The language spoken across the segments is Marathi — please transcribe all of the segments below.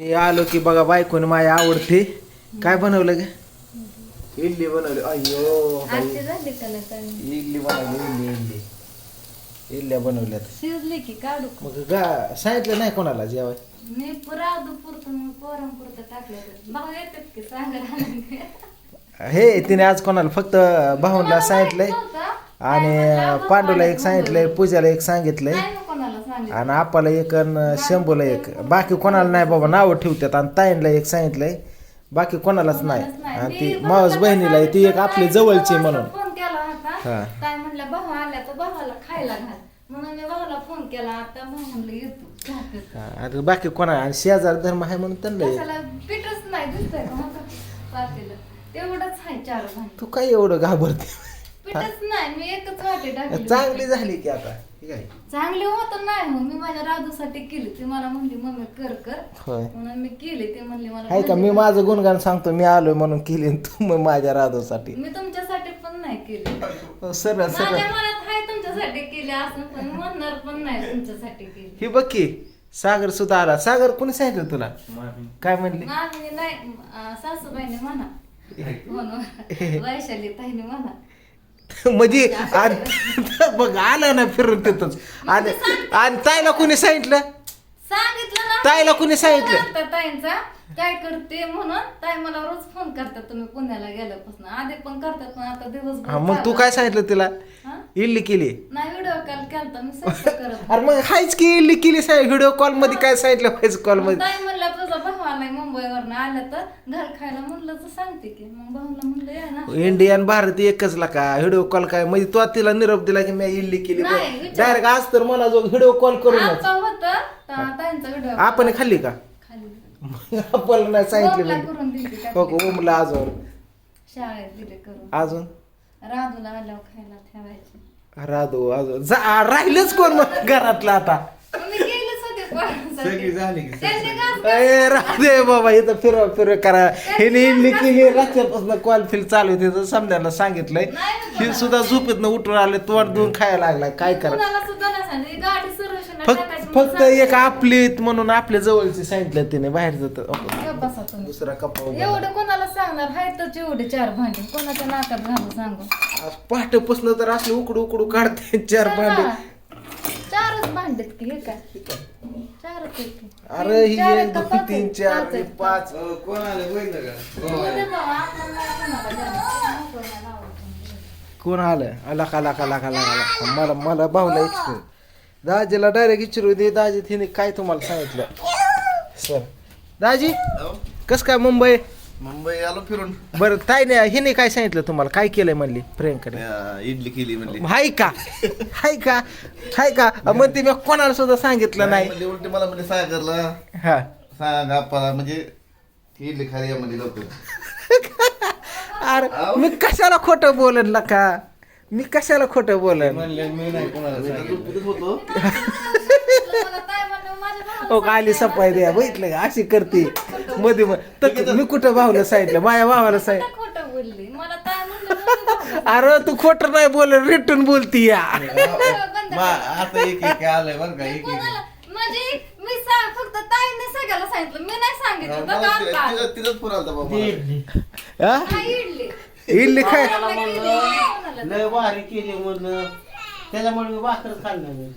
मी आलो की बघा बायकोने माझी आवडते. काय बनवलं ग? इडली बनवली. बाई. झाली चांगली? इडली बनवली इडली इडली. इडल्या बनवल्यात. शिजली की काढू का? मग गा सांगितलं नाही कोणाला जेवाय? मी पुरा टाकलं बघा येतात की सांगा हे तिने आज कोणाला फक्त भाऊनला सांगितलंय. आणि पांडूला एक सांगितलंय पूजाला एक सांगितलंय. आणि आपाला एक आणि शंभूला एक. बाकी कोणाला नाही बाबा नावं ठेवतात आणि ताईंला एक सांगितलंय बाकी कोणालाच नाही. आणि ती मावस बहिणीला आहे, ती एक आपली जवळची म्हणून. फोन केला होता. हा. काय म्हणलं भाऊ आल्या तर भावाला खायला घाल. म्हणून मी भावाला फोन केला. आता भाऊ म्हणलं येतो. चहा पितो. हा, आणि बाकी कोणा आणि शेजार धर्म आहे म्हणून त्यांना एक. कशाला? पीठच नाही दिसतंय का मग पातेलं. तेवढंच आहे चार भांडी. तू काय एवढं घाबरते? पीठच नाही. मी एकच वाटी टाकली. चांगली झाली की आता. ठीक आहे. चांगली होत नाही हो. मी माझ्या राजूसाठी केली. ती मला म्हणली मम्मी कर कर. होय. म्हणून मी केली. ते म्हणली मला आहे का? मी माझं गुणगान सांगतो. मी आलोय म्हणून केली आणि तू मग माझ्या राधोसाठी मी तुमच्यासाठी पण नाही केली. सरळ सरळ माझ्या मनात आहे तुमच्यासाठी केली असं पण म्हणणार पण नाही तुमच्यासाठी केली. ही बघ की सागर सुद्धा आला. सागर कोणी सांगितलं तुला? काय म्हणली? मामी नाही अं, सासूबाईने म्हणा. म्हणून वैशाली ताईने म्हणा. म्हणजे बघ आलं ना फिरून तिथंच. आणि आणि ताईला कोणी सांगितलं? सांगितलं ना. ताईला कोणी सांगितलं? ताईंचा. काय करते? म्हणून ताई मला रोज फोन करतात. तुम्ही पुण्याला गेल्यापासून. आधी पण करतात पण आता दिवसभर हा मग तू. काय सांगितलं तिला? हा? इल्ली केली. नाही व्हिडिओ कॉल केलता. मी स्वयंपाक करत अरे मग हायच की इल्ली केली व्हिडिओ कॉलमध्ये काय सांगितलं व्हायचं कॉलमध्ये? ताई आलं तर घर खायला म्हणलं तर सांगते की मग भाऊला म्हणलं या ना. इंडियन भारत एकच ला का? व्हिडिओ कॉल काय? म्हणजे तू तिला निरोप दिला की मी इल्ली केली नाही, विचार. डायरेक्ट आज तर मला जो व्हिडिओ कॉल करूनच आमचा होता व्हिडिओ आपण खाल्ली का? खाली आपण नाही सांगितलं करून दिली? हो का, ओमला अजून शाळेत दिले करून. अजून? राजूला आल्यावर खायला ठेवायचे. राधो अजून. जा राहिलंच कोण मग घरातलं आता मी गेलेच होते पोरांसाठी. सगळी झाली की बाबा इथं फिरव फिरव करा. हे इडली केली रात्रीपासून कॉल फिल चालू होते तर समजायला सांगितलंय. ही सुद्धा झोपेत उठून आले तोंड देऊन खायला लागलाय काय करा? फक्त फक्त. एक आपलीत म्हणून आपल्या जवळचे सांगितलं तिने बाहेर जात. दुसरा एवढं कोणाला सांगणार? हाय तर एवढे चार भांडी. कोणाच्या नाकात घालून सांगू? पहाटे पुसलं तर असले उकडू उकडू काढते चार भांडे. चारच भांडेत की हे काय? चारच आहेत की. अरे ही चार एक आहेत का दोन पाच तीन आहेत? चार पाच आहेत. पाच. कोण आलं? बघितलं का तू दे बाबा, आपल्याला नाही कोणाला द्यायला. कोणाला आवडतं. कोण आलं? आला का लाका लाका मला मला भाऊला इच्छू दाजीला डायरेक्ट इच्छू दे. दाजी तिने काय तुम्हाला सांगितलं? सर. दाजी कस काय मुंबई? मुंबई आलो फिरून. बरं ताई नाही हिने काय सांगितलं तुम्हाला? काय केलंय म्हणली प्रियंकाने? अ, इडली केली म्हणली. हाय का? हाय का? हाय का? मग ते मी कोणाला सुद्धा सांगितलं नाही म्हणली उलटी मला म्हणजे सागरला. हा. सांग आपला म्हणजे इडली खाली या म्हणजे लवकर. अरे मी कशाला खोटं बोलन ना का मी कशाला खोटं बोलन? म्हणले मी नाही कोणाला होतो. काय हो का आली सफाई द्या बघितलं का? अशी करते. मध्ये मी कुठं भावलं सांगितलं माझ्या भावाला सांगितलं सांगितलं खोटं बोलली. मला काय म्हणलं म्हणलं भावाला. अरे तू खोटं नाही बोल रिटर्न बोलती या. आता एक एक आलंय बरं का एक एक. कोणाला? म्हणजे मी सांग फक्त ताईने सगळ्याला सांगितलं. मी नाही सांगितलं. मला बघा ति- आता. तिथं- तिथंच फोन आलता बाबा मला. हा? इडली. इडली खाय कोणाला केली? कोणाला? लय भारी केली म्हणून त्याच्यामुळे मी भाकर खाल्लं नाही.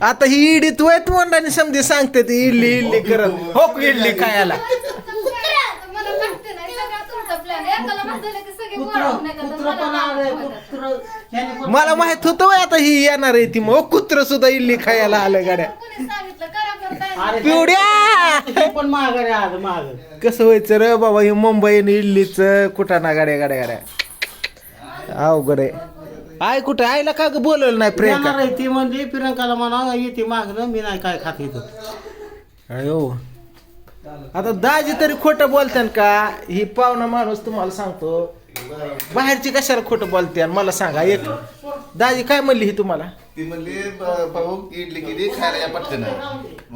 आता ही इडी तू आहे तोंडाने समजे सांगते ती इडली इडली करत. हो इडली खायला. मला वाटतं नाही. सगळा तुमचा plan. एकाला माहीत झालं की सगळे कुत्र मला पण नाही आलंय माहीत. कुत्र ह्याने पण- मला माहीत होतं व्हय आता ही येणार आहे ती. मग कुत्र सुद्धा इडली खायला आलं गाड्या. कोणी सांगितलं? करा करता अरे पिवड्या! हे पण माघारी आलं माग कसं व्हायचं रे बाबा ही मुंबई आणि इडलीच कुठं ना गाड्या गाड्या गाड्या? अवघड आहे. आय कुठं? आईला का ग बोलवलं नाही प्रियंका? येणार आहे ती म्हणजे प्रियंकाला म्हणा येते मागणं मी नाही काय खात इथं. अयो. आता दाजी तरी खोटं बोलते का? ही पाहुणा माणूस तुम्हाला सांगतो. बाहेरची कशाला खोटं बोलते मला सांगा एक. दाजी काय म्हणली ही तुम्हाला? ती म्हणली ब- भाऊ इडली केली खायला या पटकन.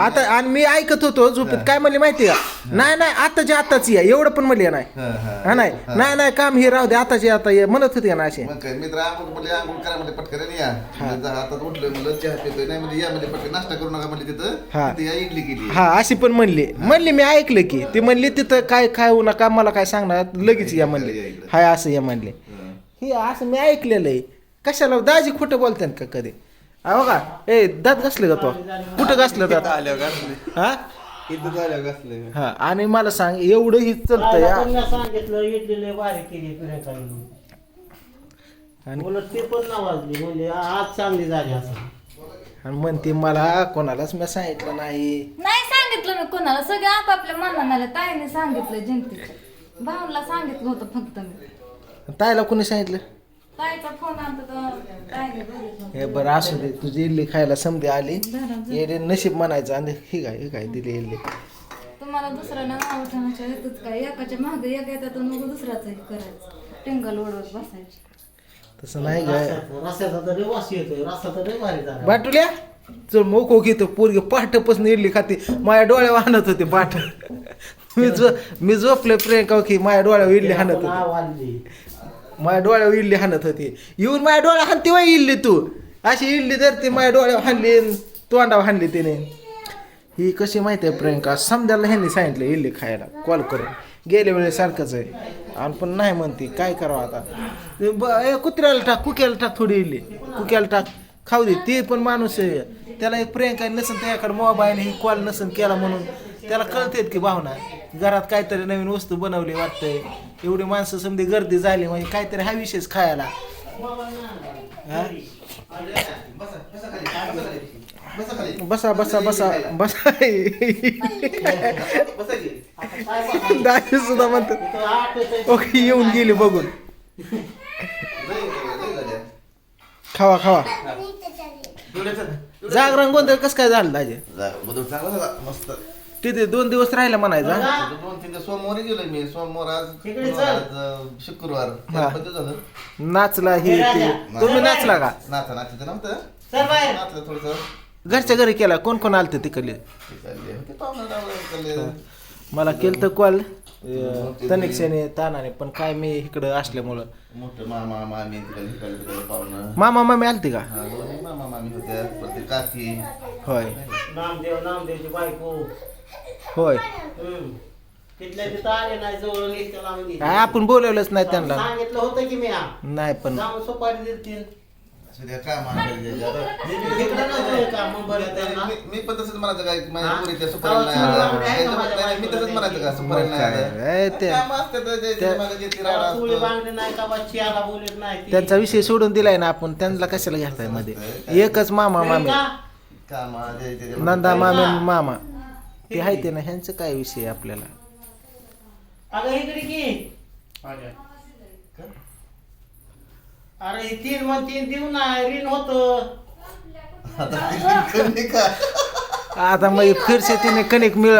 आता आणि मी ऐकत होतो झोपेत काय म्हणले माहिती का? नाही नाही आताची आताच या एवढं पण म्हणले नाही. हा, हा. हा नाही नाही नाही काम हे राहू दे आताची आता ये म्हणत होते ना असे? मग काय मित्र आंघोळ म्हणले आंघोळ करा म्हणजे पटकन आणि या. म्हणलं, जा, आता उठलोय म्हणलं चहा पितोय नाही म्हणजे या म्हणजे पटकन नाश्ता करू नका म्हणजे हा. तिथं तिथं या इडली केली. हा अशी पण म्हणली. म्हणली मी ऐकलं की ती म्हणली तिथं काय खाऊ नका मला काय सांगणार लगेच या म्हणले. हाय असं या म्हणले. हा. हे असं मी ऐकलेलं आहे. कशाला दाजी खोटं बोलतात का कधी? अहो का? ए दात घासले का तो? कुठं घासलं दात? हा? हा आणि मला सांग एवढं ही चालतंय आईला हा. पण मी सांगितलं इडली लय बारीक केली प्रियंका म्हणून. आणि? उलट ते पण नावाजली म्हणजे आ- आज चांगली झाली असं. आणि म्हणते मला कोणालाच मी सांगितलं नाही. नाही सांगितलं मी कोणाला सगळे आपापल्या मनाला आले. ताईने सांगितलं जिंकतीचं. भाऊला सांगितलं होतं फक्त मी. ताईला कोणी सांगितलं? ताईचा फोन आला तर ताईने बघितलं. हे बरं असू दे तुझी इल्ली खायला समधी आली. येडे नशीब म्हणायचं आणि ही काय ही काय दिली इल्ली तुम्हाला दुसऱ्याला नाव ठेवण्याच्या हेतूच काय एकाच्या मागे एक येतात तर मग हे करायचं. टिंगल ओढवत बसायची. तसं नाही काय रस्त्याचा तर लय वास येतोय रस्ता तर लय भारी झाला. बाटुल्या चल मोको घेतो. पोरगी पाठपासून इडली खाते. माझ्या डोळ्यावर आणत होते पाठ. मी जो मी झोपले प्रियंका की माझ्या डोळ्यावर इडली हाणत होती. नाव आणली. माझ्या डोळ्यावर इडली हाणत होती. येऊन माझ्या डोळ्या हाणते वय इडली तू. अशी इडली ती माझ्या डोळ्यावर हाणली तोंडावर हाणली तिने. ही कशी माहिती आहे प्रियंका? समजायला ह्यांनी सांगितलं इडली खायला. कॉल करून. गेल्या वेळेस सारखंच आहे. आणि पण नाही म्हणते काय करावं आता? ब- ए, कुत्र्याला टाक कुक्याला टाक थोडी इडली कुक्याला टाक. खाऊ दे ते पण माणूस आहे. त्याला एक प्रियंका नसेल त्याच्याकडे मोबाईल ही कॉल नसेल केला म्हणून. त्याला कळतेत की भावना घरात काहीतरी नवीन वस्तू बनवली वाटतंय. एवढी माणसं समधी गर्दी झाली म्हणजे काहीतरी हा विशेष खायला. हा? बसा बसा बसा बसा. दादी सुद्धा म्हणतात ओके येऊन गेली बघून. खावा खावा. जागरण गोंधळ कसं काय झालं दाजी? बदल चांगला झाला मस्त. तिथे दोन दिवस राहिला म्हणायचा. दोन तीन दिवस सोमवारी गेलोय मी. सोमवार आज तिकडे बुधवार, चल. आज, अं, शुक्रवार. हा. झालं. नाचला हे ते. तुम्ही नाचला का? नाचा नाचायचं नव्हतं चल बाहेर. नाचलं थोडस. घरच्या घरी केला. कोण कोण आलते तिकडले? होते पाहुणे रावळे इकडले. मला केलं. तर कॉल तनिक्षेने तानाने. पण काय मी इकडं असल्यामुळं. मोठं मामा मामी तिकडे तिकडे तिकडे पाहुणं. मामा मामी आलते का? हा, दोन्ही मामा मामी होत्या. परत काकी. होय. नामदेव नामदेवची बायको. होय हम्म. तिथल्या तिथं आले नाही जवळ निघते लांबली. काय आपण बोलवलंच नाही त्यांना सांगितलं होतं की मी हा. नाही पण जाऊन सुपारी दिलती असू द्या काय मागायला जायचं. इकडं नव्हतं का मुंबईला त्यांना? मी मी पण तसंच म्हणायचं काय की माझ्या हा? पोरीच्या सुपारीला नाही गावाची आलं. मुलं आहे का माझ्या नाही, मी तसंच म्हणायचं का सुपारीला नाही काय, आलं. ए, ते- काम असतं तर जे- जे त्या- मला जे ती राडा चुली असतो. बांगडी नाही का बा चियाला बोलत नाही ती. त्यांचा विषय सोडून दिलाय ना आपण त्यांना कशाला घेतायमध्ये एकच मामा मामी का? कामा जे- जे- जे- नंदा मामी मामा ते आहे ते ना ह्यांचं काय विषय आहे आपल्याला? अगं इकडे की. अरे तीन मग तीन देऊ ना ऋण होत. आता कमी का? आता मग फिरसे तिने कणिक मिळ.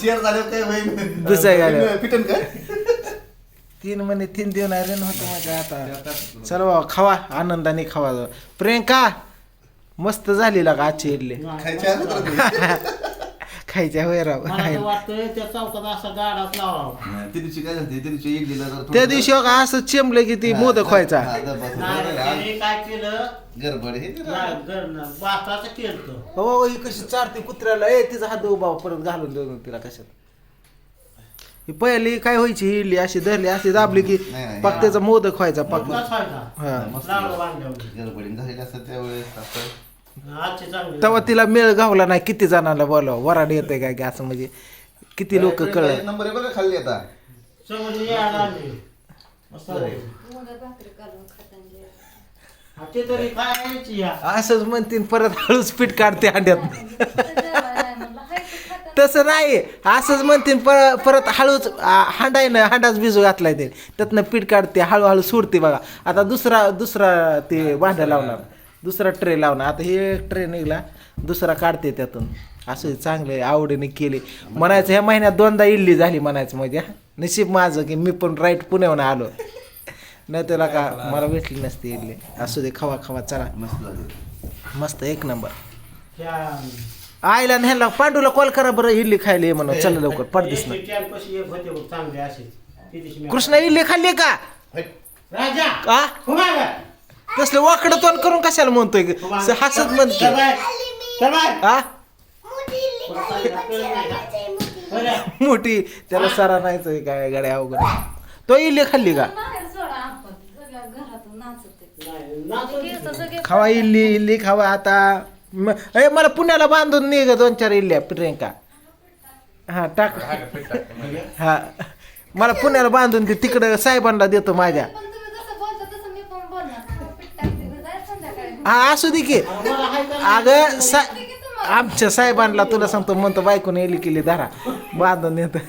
चेअर झाल्यावर काय होईल? दुसऱ्या गाड्या. पिटन का तीन महिने तीन देऊन रे होतं माझ्या आता. चला बाबा खावा आनंदाने खावा. प्रियंका मस्त झाली का आजची इडली. खायच्या होय राव. मला तर वाटतंय त्या चौकात असा गाडाच लावा. त्या दिवशी काय झालं त्या दिवशी जरा थोडं- त्या दिवशी असं चेंबलं की ती मोदक व्हायचा. हा, काय केलं? गडबड हे केलं हो ही कशी चारते कुत्र्याला ए तिचा हात उभा परत घालून देऊन तिला कशात. ही पहिली काय व्हायची ही इडली अशी धरली अशी दाबली की नाही, नाही. पाक त्याचा मोदक व्हायचा पाक हा. मस्त लाडू बांधल्यावर गडबडीने झालेली असतात त्यावेळेस असं. आजची चांगली. तेव्हा तिला मेळ गावला नाही किती जणांना बोलावं वराड येते काय की असं म्हणजे किती लोक एक कळलं. नंबर आहे बघा खाल्ली आता. यायला मस्त झाली. हा, ते तरी या? असंच म्हणतील परत हळूच पीठ काढते अंड्यात. तसं नाही असंच म्हणतील पर परत हळूच आ, हांडाय ना हांडाच भिजू घातलाय ते. त्यातनं पीठ काढते हळूहळू सोडते बघा. आता दुसरा दुसरा ते भांडं लावणार. दुसरा ट्रे लावणार आता हे ट्रे निघला दुसरा काढते त्यातून. असं चांगले आवडीने केले. म्हणायचं ह्या महिन्यात दोनदा इडली झाली म्हणायचं म्हणजे. नशीब माझं की मी पण राईट पुण्याहून आलो. नाही त्याला का मला भेटली नसती इडली. असू दे खावा खावा चला. मस्त एक नंबर. आईला ह्याला पांडूला कॉल करा बरं इडली खायला ये म्हणून. चला लवकर पडदिस ना कृष्णा इडली खाल्ली का? राजा का तसलं वाकडं तोंड करून कशाला म्हणतोय? ग? हसत म्हणते. हा? नाही. मोठी. त्याला सरा नाही काय? गाड्या अवघड. तो इडली खाल्ली का? नाही, खावा इडली इडली खावा आता. ए, मला पुण्याला बांधून निघ दोन चार इडल्या प्रियंका. हा टाक. हा. मला पुण्याला बांधून दे तिकडं साहेबांना देतो माझ्या. हा असू दे की. अगं सा आमच्या साहेबांना तुला सांगतो म्हणतो बायकोने इली केली धरा. बांधून येत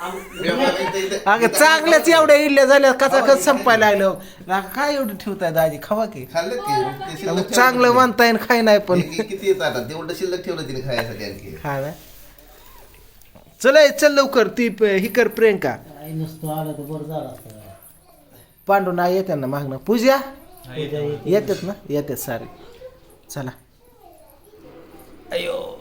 आम- अगं चांगल्याच एवढ्या इडल्या झाल्या कचा कच संपायला लागलं. काय एवढं ठेवताय दाजी खावा की? चांगलं तिने. म्हणताय खाय नाही पण. किती येत आता तेवढं शिल्लक ठेवलं तिने खायसाठी आणखी. हा ना? चला चल लवकर ती प- ही कर प्रियंका. आई नसतो आलं पांडू ना येत्या ना मागणं. पूजा? येतात ना? येतात सारे. चला. अयो.